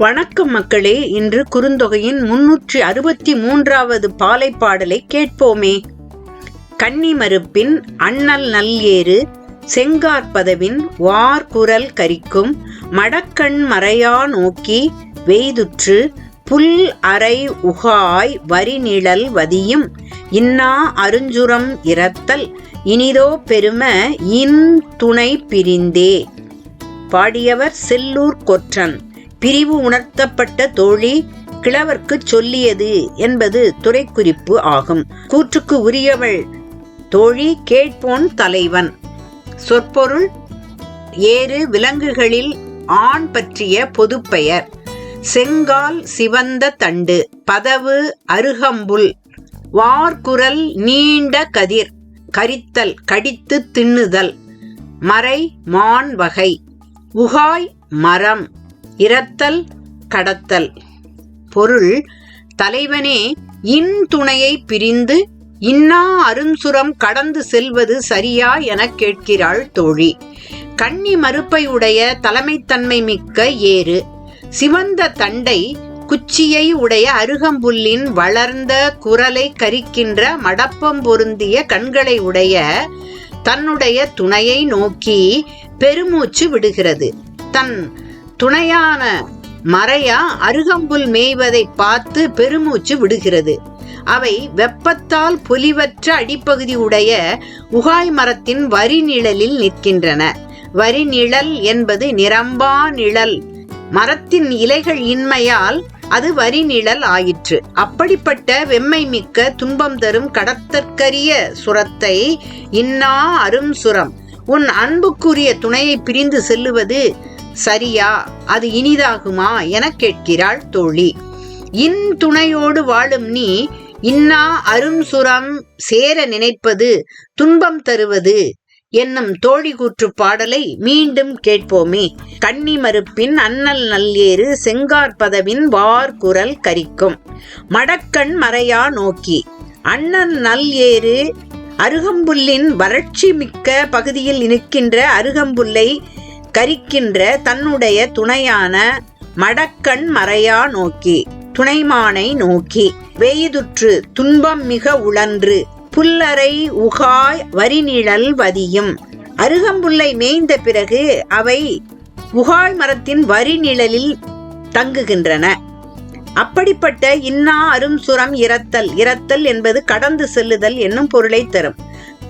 வணக்கம் மக்களே இன்று குறுந்தொகையின் முன்னூற்றி அறுபத்தி மூன்றாவது பாலை பாடலை கேட்போமே கன்னி மறுப்பின் அண்ணல் நல்லேறு செங்கார்பதவின் வார்குரல் கரிக்கும் மடக்கண் மறையா நோக்கி வெய்துற்று புல் அறை உகாய் வரிநிழல் வதியும் இன்னா அருஞ்சுரம் இரத்தல் இனிதோ பெரும இன் துணை பிரிந்தே. பாடியவர் செல்லூர் கொற்றன். பிரிவு உணர்த்தப்பட்ட தோழி கிழவர்க்குச் சொல்லியது என்பது துறைக்குறிப்பு ஆகும். கூற்றுக்கு உரியவள் தோழி கேட்போன் தலைவன். சொற்பொருள் ஏறு விலங்குகளில் ஆண் பற்றிய பொதுப்பெயர். செங்கால் சிவந்த தண்டு. பதவு அருகம்புல். வார்குரல் நீண்ட கதிர். கரித்தல் கடித்து தின்னுதல். மறை மான் வகை. உகாய் மரம். இரத்தல் கடத்தல். பொருள் தலைவனே இன் துணையை பிரிந்து இன்னா அருஞ்சுரம் கடந்து செல்வது சரியா எனக் கேட்கிறாள் தோழி. கண்ணி மறுப்பை உடைய தலைமைத்தன்மை மிக்க ஏறு. சிவந்த தண்டை குச்சியை உடைய அருகம்புல்லின் வளர்ந்த குரலை கரிக்கின்ற மடப்பம் பொருந்திய கண்களை உடைய தன்னுடைய துணையை நோக்கி பெருமூச்சு விடுகிறது. தன் துணையான மறையா அருகம்புல் மேய்வதை பார்த்து பெருமூச்சு விடுகிறது. அவை வெப்பத்தால் பொலிவற்ற அடிப்பகுதி உடைய உகாய் மரத்தின் வரி நிழலில் நிற்கின்றன. வரி நிழல் என்பது நிரம்பா நிழல். மரத்தின் இலைகள் இன்மையால் அது வரி நிழல் ஆயிற்று. அப்படிப்பட்ட வெம்மை மிக்க துன்பம் தரும் கடத்தற்கரிய சுரத்தை இன்னா அரும் சுரம் உன் அன்புக்குரிய துணையை பிரிந்து செல்லுவது சரியா? அது இனிதாகுமா? எனக் கேட்கிறாள் தோழி. இன் துணையோடு வாழும் நீ இன்னா அரும் சுரம் சேர நினைப்பது துன்பம் தருவது என்னும் தோழி கூற்று பாடலை மீண்டும் கேட்போமே. கன்னி மறுப்பின் அன்னல் நல்லேறு செங்கார் பதவின் வார்குரல் கரிக்கும். மடக்கண் மறையா நோக்கி அண்ணன் நல் ஏறு அருகம்புல்லின் வறட்சி மிக்க பகுதியில் நிற்கின்ற அருகம்புல்லை கரிக்கின்ற தன்னுடைய துணையான மடக்கண் மறையா நோக்கி துணைமானை நோக்கி வெய்துற்று துன்பம் மிக உழன்று புல்லறை உகாய் வரிநிழல் வதியும். அருகம்புல்லை மேய்ந்த பிறகு அவை உகாய் மரத்தின் வரிநிழலில் தங்குகின்றன. அப்படிப்பட்ட இன்னா அரும் சுரம் இரத்தல் இரத்தல் என்பது கடந்து செல்லுதல் என்னும் பொருளை தரும்.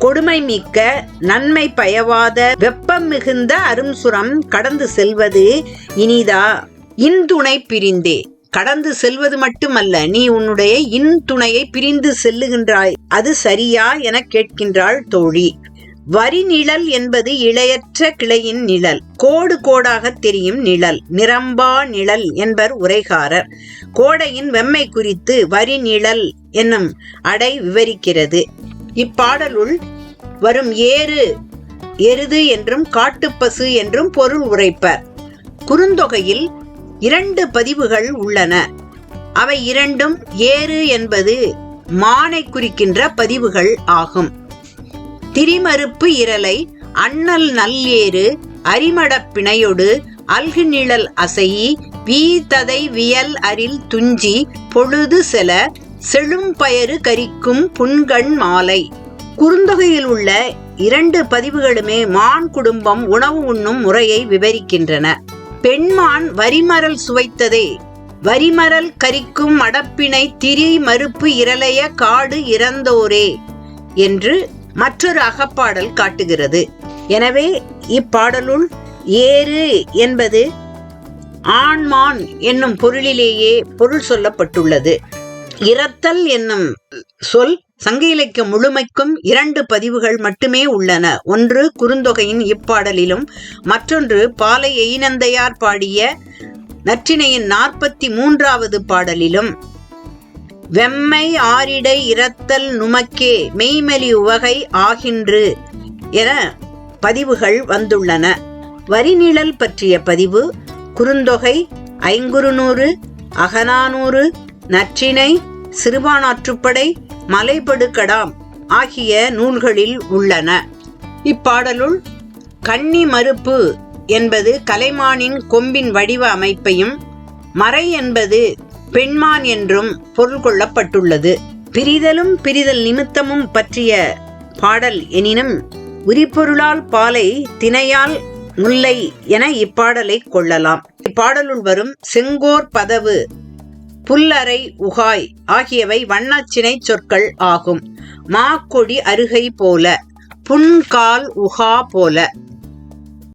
கொடுமை மிக்க நன்மை பயவாத வெப்பம் மிகுந்த அரும்சுரம் கடந்து செல்வது இனிதா. இன்துணை பிரிந்தே. கடந்து செல்வது மட்டுமல்ல நீ உன்னுடைய இன்துணையை பிரிந்து செல்லுகின்றாய். அது சரியா என கேட்கின்றாள் தோழி. வரி நிழல் என்பது இளையற்ற கிளையின் நிழல். கோடு கோடாக தெரியும் நிழல். நிரம்பா நிழல் என்பர் உரைகாரர். கோடையின் வெம்மை குறித்து வரி நிழல் என்னும் அடை விவரிக்கிறது. இப்பாடலுள் வரும் ஏறு எருது என்றும் காட்டுப்பசு என்றும் பொருள் உரைப்பர். குறுந்தொகையில் இரண்டு பதிவுகள் உள்ளன. அவை இரண்டும் ஏறு என்பது மானை குறிக்கின்ற பதிவுகள் ஆகும். திரிமறுப்பு இரலை அண்ணல் நல்லேறு அரிமடப் பிணையொடு அல்கு நிழல் அசையி வீததை வியல் அரில் துஞ்சி பொழுது செல செழும் பயறு கரிக்கும் புன்கண் மாலை. குறுந்தொகையில் உள்ள இரண்டு பதிவுகளுமே மான் குடும்பம் உணவு உண்ணும் முறையை விவரிக்கின்றன. பெண்மான் வரிமரல் சுவைத்ததே. வரிமரல் கரிக்கும் மடப்பினை திரி மறுப்பு இரலைய காடு இறந்தோரே என்று மற்றொரு அகப்பாடல் காட்டுகிறது. எனவே இப்பாடலுள் ஏறு என்பது ஆண்மான் என்னும் பொருளிலேயே பொருள் சொல்லப்பட்டுள்ளது. இரத்தல் என்னும் சொல் சங்க இலக்கியம் முழுமைக்கும் இரண்டு பதிவுகள் மட்டுமே உள்ளன. ஒன்று குறுந்தொகையின் இப்பாடலிலும் மற்றொன்று பாலை எயினந்தையார் பாடிய நற்றினையின் நாற்பத்தி மூன்றாவது பாடலிலும். வெம்மை ஆரிடை இரத்தல் நுமக்கே மெய்மலி உவகை ஆகின்று என பதிவுகள் வந்துள்ளன. வரிநிழல் பற்றிய பதிவு குறுந்தொகை ஐங்குறுநூறு அகநானூறு நற்றினை சிறுபானாற்றுப்படை மலைபடுகடாம் ஆகிய நூல்களில் உள்ளன. இப்பாடலுள் கன்னி மறுப்பு என்பது கலைமானின் கொம்பின் வடிவ அமைப்பையும் மறை என்பது பெண்மான் என்றும் பொருள் கொள்ளப்பட்டுள்ளது. பிரிதலும் பிரிதல் நிமித்தமும் பற்றிய பாடல் எனினும் உரிப்பொருளால் பாலை திணையால் முல்லை என இப்பாடலை கொள்ளலாம். இப்பாடலுள் வரும் செங்கோர் பதவு புல்லறை உகாய் ஆகியவை வண்ணச்சினை சொற்கள் ஆகும். மாக்கொடி அருகை போல புன்கால் உகா போல.